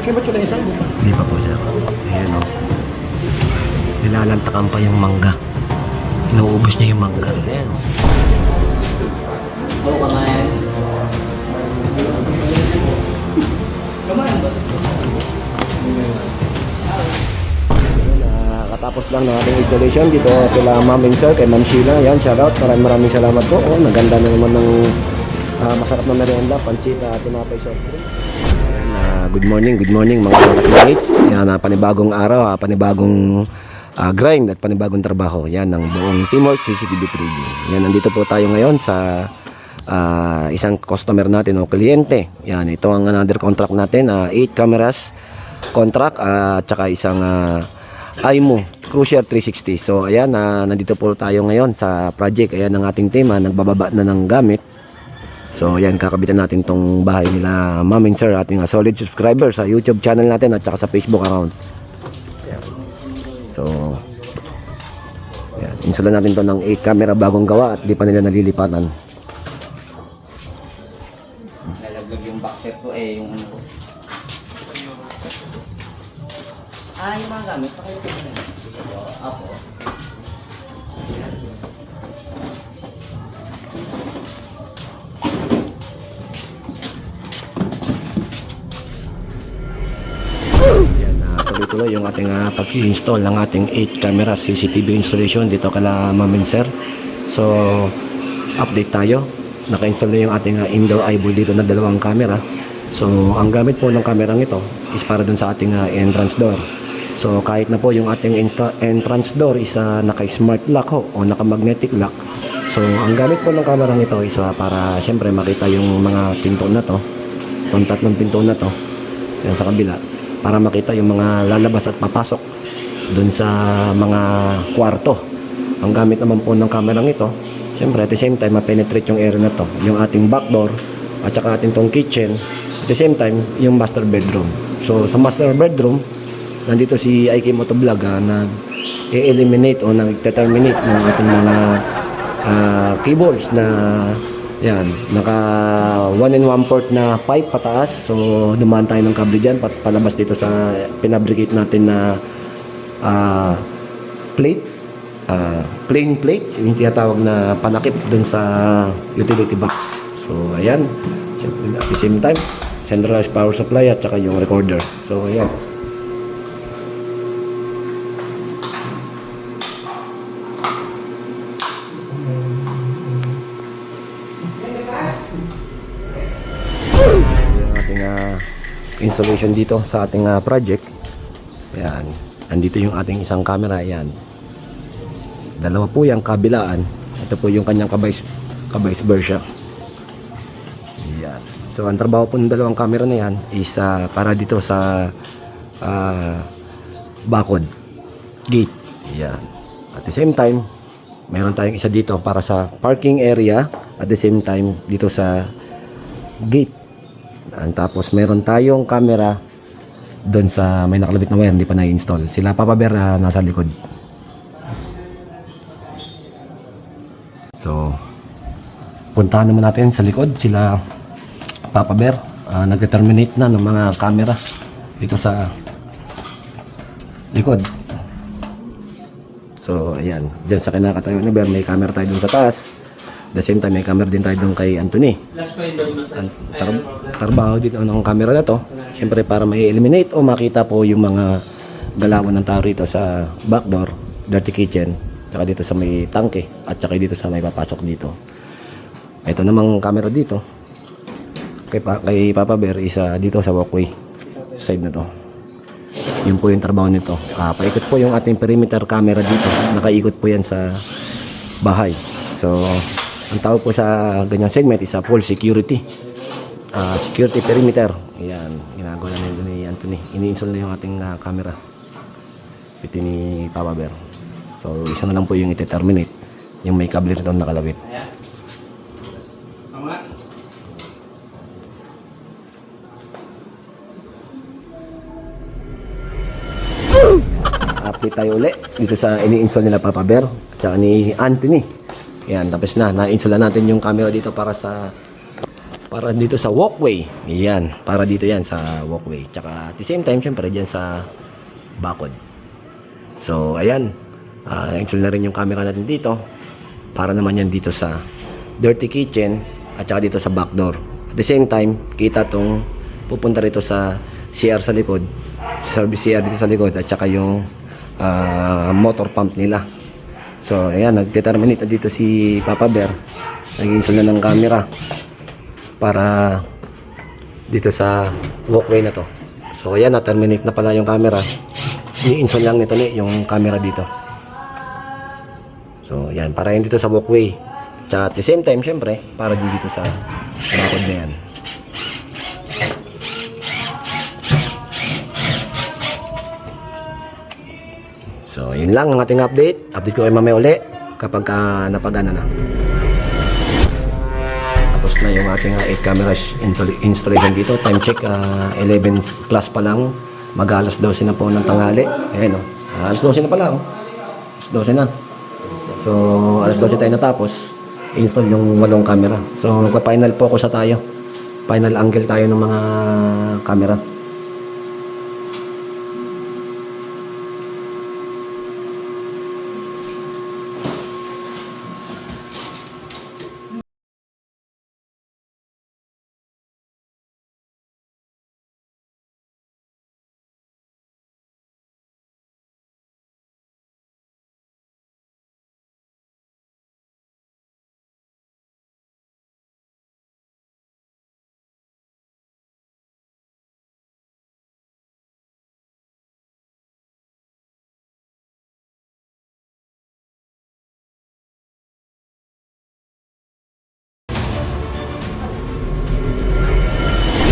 Ikibot ko na isang buka. Hindi pa po sir. Ayan o. Nilalantakan pa yung mangga. Inuubos niya yung mangga. Ayan o. Oo ka nga yan. Nakatapos lang ng ating isolation dito kila Ma'am and Sir, kay Ma'am Sheila. Yan, shoutout. Maraming maraming salamat po. Oh, naganda na naman ng ah, masarap na merienda, pansit at tinapay soft drinks. Good morning, good morning mga mates. Yan, ah, panibagong araw, ah, panibagong ah, grind at panibagong trabaho. Yan, ng buong Teamwork CCTV 3D. Yan, nandito po tayo ngayon sa ah, isang customer natin o kliyente. Yan, ito ang another contract natin, 8 cameras contract at saka isang uh, IMO Cruiser 360. So ayan, ah, nandito po tayo ngayon sa project. Ayan ang ating team, ah, nagbababa na ng gamit. So ayan, kakabitan natin tong bahay nila Ma'am and Sir, ating ah, solid subscriber sa YouTube channel natin at saka sa Facebook account. So ayan, install natin to ng 8 camera bagong gawa at di pa nila nalilipatan. Nalaglag yung boxer ko eh, yung ano ko. Ah, yung mga gamit, pakita ko na. Apo. Tuloy-tuloy yung ating uh, pag-install ng ating 8 camera CCTV installation dito kala Ma'am and Sir. So, update tayo. Naka-install na yung ating uh, indoor eyeball dito na dalawang camera. So, ang gamit po ng kamerang ito is para dun sa ating uh, entrance door. So, kahit na po yung ating insta- entrance door is uh, naka-smart lock ho, o naka-magnetic lock. So, ang gamit po ng kamerang ito is uh, para syempre makita yung mga pinto na to. Itong tatlong pinto na to. Yan sa kabila para makita yung mga lalabas at papasok doon sa mga kwarto. Ang gamit naman po ng kamerang ito, syempre at the same time ma-penetrate yung area na to, yung ating back door at saka ating tong kitchen, at the same time yung master bedroom. So sa master bedroom, nandito si IK Motovlog ah, na i-eliminate o nag-terminate ng ating mga ah, cables na yan, naka 1 and 1 port na pipe pataas. So, dumaan tayo ng kable dyan, pat palabas dito sa pinabricate natin na ah, plate. ah, plain plate, yung tinatawag na panakip dun sa utility box. So, ayan. At the same time, centralized power supply at saka yung recorder. So, ayan. yung ating ah, installation dito sa ating ah, project. Ayan. Andito yung ating isang camera. Ayan. Dalawa po yung kabilaan. Ito po yung kanyang kabays, kabays versa. Ayan. So, ang trabaho po ng dalawang camera na yan is ah, para dito sa ah, bakod gate. Ayan. At the same time, meron tayong isa dito para sa parking area. At the same time, dito sa gate. Ang tapos meron tayong camera doon sa may nakalabit na wire, hindi pa na-install. Sila Papa Bear ah, nasa likod. So, puntahan naman natin sa likod sila Papa Bear. ah, nag-terminate na ng mga camera dito sa likod. So, ayan. Diyan sa kinakatayo ni Bear, may camera tayo doon sa taas. The same time, may camera din tayo doon kay Anthony. Ang tar- trabaho dito ng camera na to, syempre para ma-eliminate o makita po yung mga galawan ng tao rito sa backdoor, dirty kitchen, tsaka dito sa may tangke, at tsaka dito sa may papasok dito. Ito namang camera dito, kay, pa, kay Papa Bear, isa dito sa walkway, side na to. Yun po yung trabaho nito. Ah, paikot po yung ating perimeter camera dito. Nakaikot po yan sa bahay. So, ang tawag po sa ganyang segment is a full security. Ah, security perimeter. Ayan, ginagawa na ni Anthony. Ini-install na yung ating ah, camera. Ito ni Papa Bear. So, isa na lang po yung ite-terminate. Yung may kable rito nakalawit. Tama. update tayo uli dito sa ini-install nila Papa Bear at ni Anthony. Yan, tapos na. Na-install na natin yung camera dito para sa Para dito sa walkway. Yan. Para dito yan sa walkway. Tsaka at the same time, syempre, dyan sa bakod. So, ayan. Uh, install na rin yung camera natin dito. Para naman yan dito sa dirty kitchen at saka dito sa back door. At the same time, kita tong pupunta rito sa CR sa likod. Service CR dito sa likod at saka yung ah, motor pump nila. So, ayan, nag-determinate na dito si Papa Bear. Nag-install na ng camera para dito sa walkway na to. So, ayan, na-terminate na pala yung camera. I-install lang nito ni yung camera dito. So, yan, para yun dito sa walkway. At the same time, syempre, para din dito sa bakod na yan. Yun lang ang ating update. Update ko kayo mamaya uli kapag uh, napagana na. Tapos na yung ating 8 camera install- installation dito. Time check, ah, 11 plus pa lang. Mag-alas 12 na po ng tanghali. Ayan o. alas 12 na pala o. Alas 12 na. So, alas 12 tayo natapos. Install yung walong camera. So, magpa-final focus na tayo. Final angle tayo ng mga camera.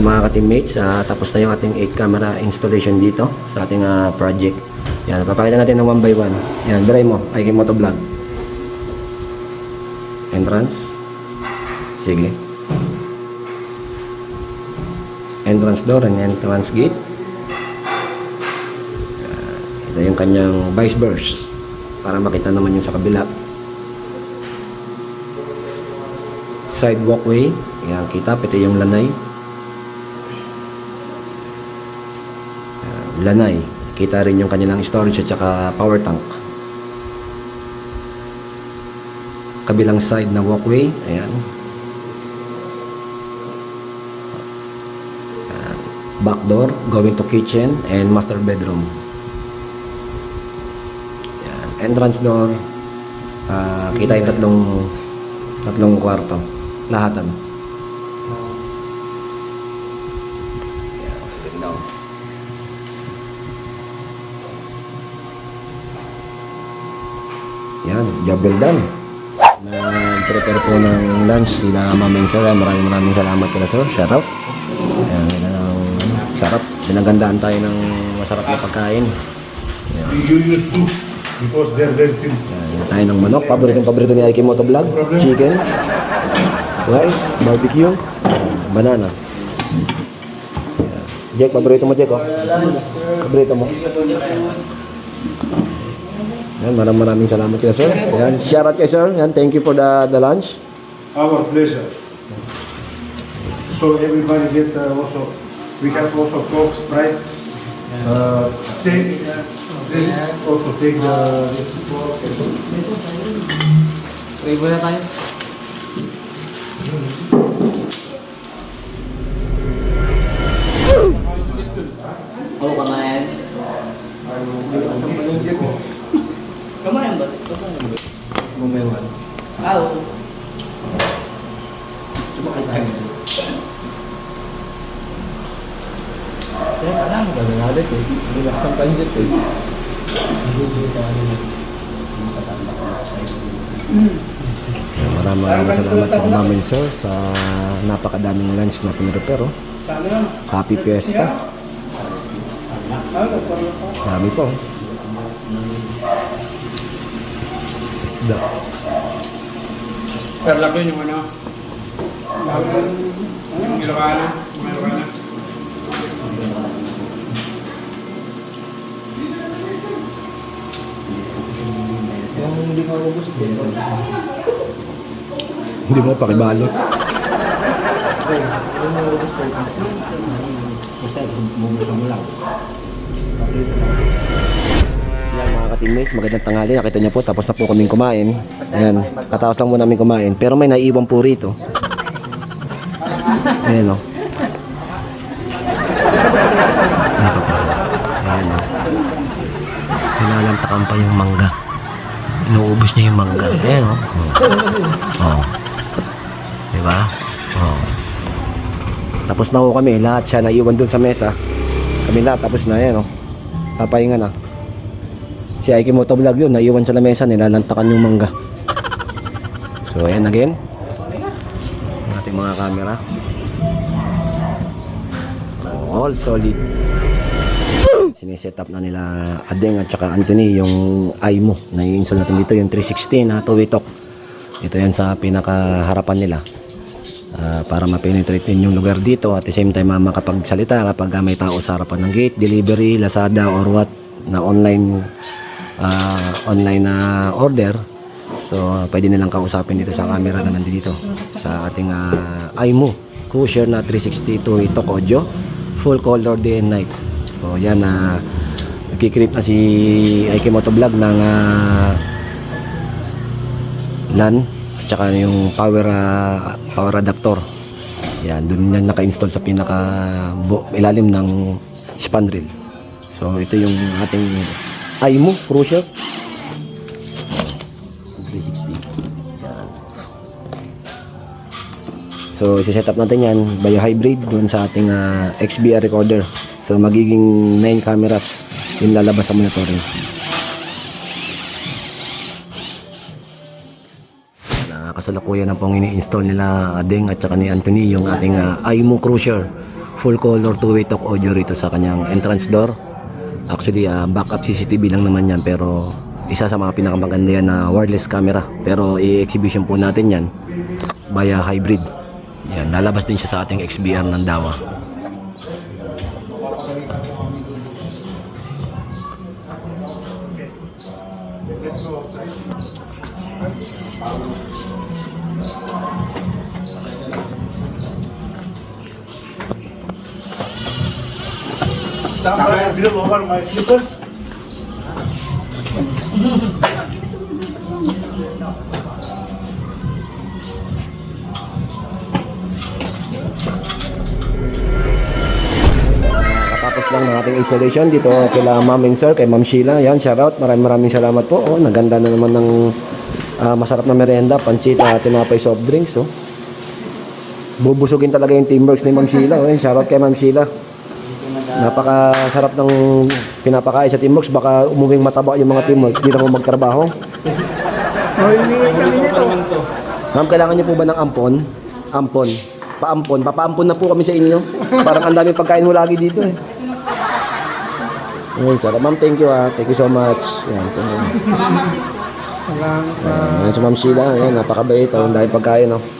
Yan mga ka-teammates, ah, tapos na yung ating 8 camera installation dito sa ating ah, project. Yan, papakita natin ng one by one. Yan, biray mo, ay kay Motovlog. Entrance. Sige. Entrance door and entrance gate. Ah, ito yung kanyang vice versa para makita naman yung sa kabila. Side walkway. Yan, kita, pati yung lanay. Lanay. Kita rin yung kanilang storage at saka power tank. Kabilang side na walkway. Ayan. Back door going to kitchen and master bedroom. Ayan. Entrance door. ah, kita yung tatlong tatlong kwarto. Lahatan. Ayan. Ganda oh. Yan, well done. Nag-prepare po ng lunch sila Ma'am Sir. Maraming maraming salamat kila Sir. Shout out. Ayan, yan ang sarap. Pinagandaan tayo ng masarap na pagkain. You use two because they're very thin. Ayan, yan tayo ng manok. Paboritong paborito ni Aiki Moto Vlog. Chicken. Rice. Barbecue. Banana. Ayan. Jack, paborito mo Jack oh. Paborito mo. Yan, maraming maraming salamat kay Sir. Yan, shout out kay Sir. Yan, thank you for the the lunch. Our pleasure. So everybody get uh, also, we have also Coke, Sprite. Uh, take this, also take the, this. Pray muna tayo. Oo, kamayan. Kamayan ba? Kamayan ba? Bumewan. Ah, oo. Sumakay tayo. Kaya alam, gaganalit eh. Hindi na kang panjit eh. Hindi sa ano sa tanda ko. Maraming maraming salamat Ma'am and Sir sa napakadaming lunch na pinrepare. Oh. Happy Fiesta. Dami po. Isda. Pero laki yung ano. Yung Ilocano. Mga Ilocano. Yung hindi gusto din. Hindi mo pakibalot. Ay, ano mo gusto ko? Basta, bubuksan mo lang. Yan mga ka-teammates, magandang tanghali. Nakita niyo po, tapos na po kaming kumain. Ayan, katapos lang muna namin kumain. Pero may naiwan po rito. Ayan o. Ayan pa po. Ayan o. Nilalantakan pa yung mangga. Inuubos niya yung mangga. Ayan o. Oh. Diba? Oh. Tapos na po kami. Lahat siya naiwan dun sa mesa. Kami lahat tapos na. Ayan o. Papahinga na. Si Aiki Motovlog yun, naiwan sa lamesa, nilalantakan yung mangga. So, ayan again. Ang ating mga camera. So, all solid. Siniset up na nila Adeng at saka Anthony yung iMo na i-install natin dito, yung 360 na tuwitok. Ito yan sa pinakaharapan nila. Ah, para ma-penetrate din yung lugar dito at the same time ah, makapagsalita kapag may tao sa harapan ng gate, delivery, Lazada or what na online ah, online na order. So pwede nilang kausapin dito sa camera na nandito sa ating uh, iMo Cruiser na 360 to Itok Audio full color day and night. So yan na nagki-create na si IK Motovlog ng ah, LAN at yung power ah, power adapter. Yan, doon yan naka-install sa pinaka ilalim ng span. So ito yung ating iMo Cruiser 360. Yan. So isi-set up natin yan by hybrid doon sa ating ah, XBR recorder. So magiging 9 cameras yung lalabas sa monitoring. na kasalukuyan na pong ini-install nila Adeng at saka ni Anthony yung ating uh, iMo Cruiser full color two-way talk audio rito sa kanyang entrance door. Actually uh, backup CCTV lang naman yan pero isa sa mga pinakamaganda yan na wireless camera. Pero i-exhibition po natin yan via hybrid. Yan lalabas din siya sa ating XBR ng Dawa Can I grip over my slippers? Lang ng ating installation dito kila Ma'am and Sir, kay Ma'am Sheila. Yan, shoutout. Maraming maraming salamat po. Oh, naganda na naman ng ah, masarap na merienda, pansit at tinapay soft drinks. Oh. Bubusugin talaga yung teamworks ni Ma'am Sheila. Oh. Yan, Shoutout kay Ma'am Sheila. Napakasarap ng pinapakain sa teamworks. Baka umuwing mataba yung mga teamworks. Hindi na mo magtrabaho. Ma'am, kailangan niyo po ba ng ampon? Ampon. Paampon. Papaampon na po kami sa inyo. Parang ang daming pagkain mo lagi dito eh. Ayun, sarap. Ma'am, thank you ah. Thank you so much. Yan. Salamat. Salamat sa... Yan si Ma'am Sheila. Yan, napakabait. Oh, ang daming pagkain oh.